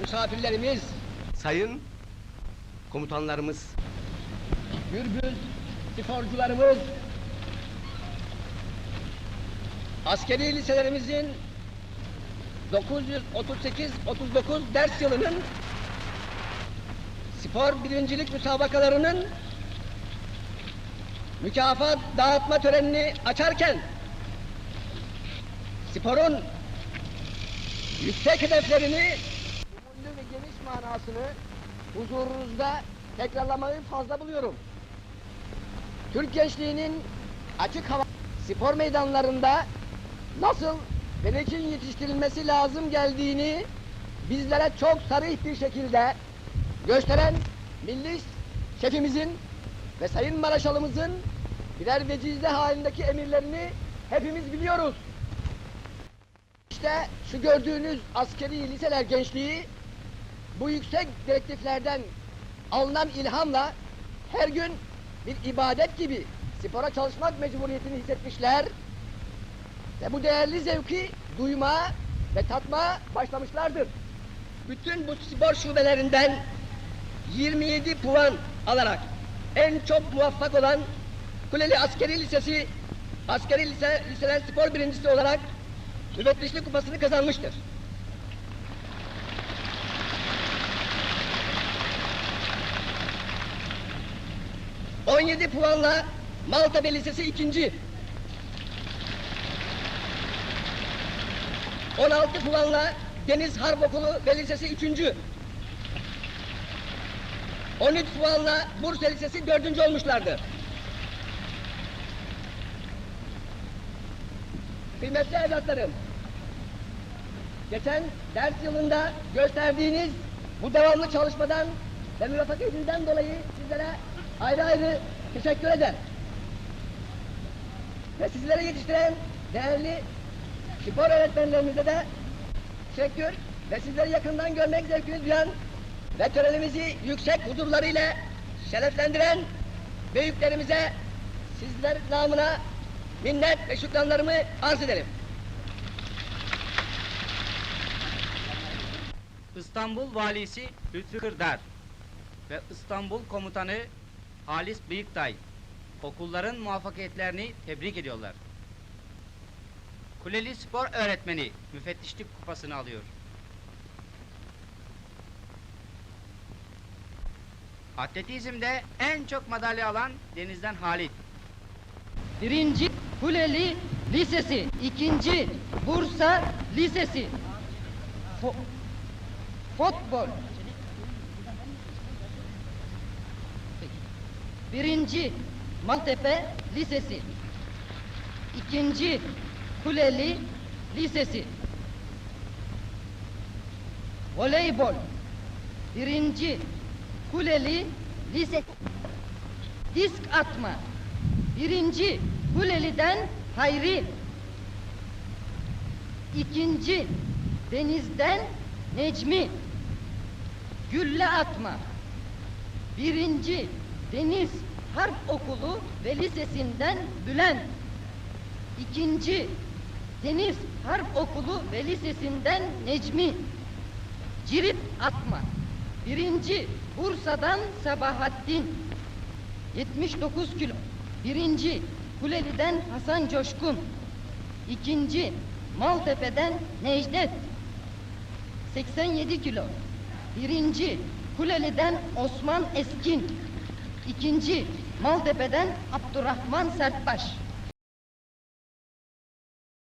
misafirlerimiz, Sayın komutanlarımız, gürbüz sporcularımız, askeri liselerimizin 938-39 ders yılının spor birincilik müsabakalarının mükafat dağıtma törenini açarken sporun yüksek hedeflerini umurlu ve geniş manasını huzurunuzda tekrarlamayı fazla buluyorum. Türk gençliğinin açık hava spor meydanlarında nasıl belekin yetiştirilmesi lazım geldiğini bizlere çok sarih bir şekilde gösteren milli şefimizin ve Sayın Maraşalımızın birer vecizde halindeki emirlerini hepimiz biliyoruz. İşte şu gördüğünüz askeri liseler gençliği bu yüksek direktiflerden alınan ilhamla her gün bir ibadet gibi spora çalışmak mecburiyetini hissetmişler ve bu değerli zevki duyma ve tatma başlamışlardır. Bütün bu spor şubelerinden 27 puan alarak en çok muvaffak olan Kuleli Askeri Lisesi Askeri Lise, Liseler Spor birincisi olarak müfettişlik kupasını kazanmıştır. ...17 puanla Maltepe Lisesi ikinci. 16 puanla Deniz Harp Okulu ve Lisesi üçüncü. 13 puanla Bursa Lisesi dördüncü olmuşlardı. Kıymetli evlatlarım, geçen ders yılında gösterdiğiniz bu devamlı çalışmadan ve müvaffakiyetinizden dolayı sizlere ayrı ayrı teşekkür eder. Ve sizlere yetiştiren değerli spor öğretmenlerimize de teşekkür ve sizleri yakından görmek zevkini duyan ve törenimizi yüksek huzurlarıyla şereflendiren büyüklerimize sizler namına minnet ve şükranlarımı arz ederim. İstanbul Valisi Lütfü Kırdar ve İstanbul Komutanı Halis Bıyıktay okulların muvaffakiyetlerini tebrik ediyorlar. Kuleli Spor Öğretmeni müfettişlik kupasını alıyor. Atletizmde en çok madalya alan Deniz'den Halit. Birinci Kuleli Lisesi, ikinci Bursa Lisesi. Fo- futbol. Birinci Maltepe Lisesi. İkinci Kuleli Lisesi. Voleybol. Birinci Kuleli Lisesi. Disk atma. Birinci Kuleli'den Hayri. İkinci Deniz'den Necmi. Gülle atma. Birinci Deniz Harp Okulu ve Lisesi'nden Bülent. İkinci Deniz Harp Okulu ve Lisesi'nden Necmi. Cirit atma. Birinci Bursa'dan Sabahattin. 79 kilo. Birinci Kuleli'den Hasan Coşkun. İkinci Maltepe'den Necdet. 87 kilo. Birinci Kuleli'den Osman Eskin. İkinci Maltepe'den Abdurrahman Sertbaş.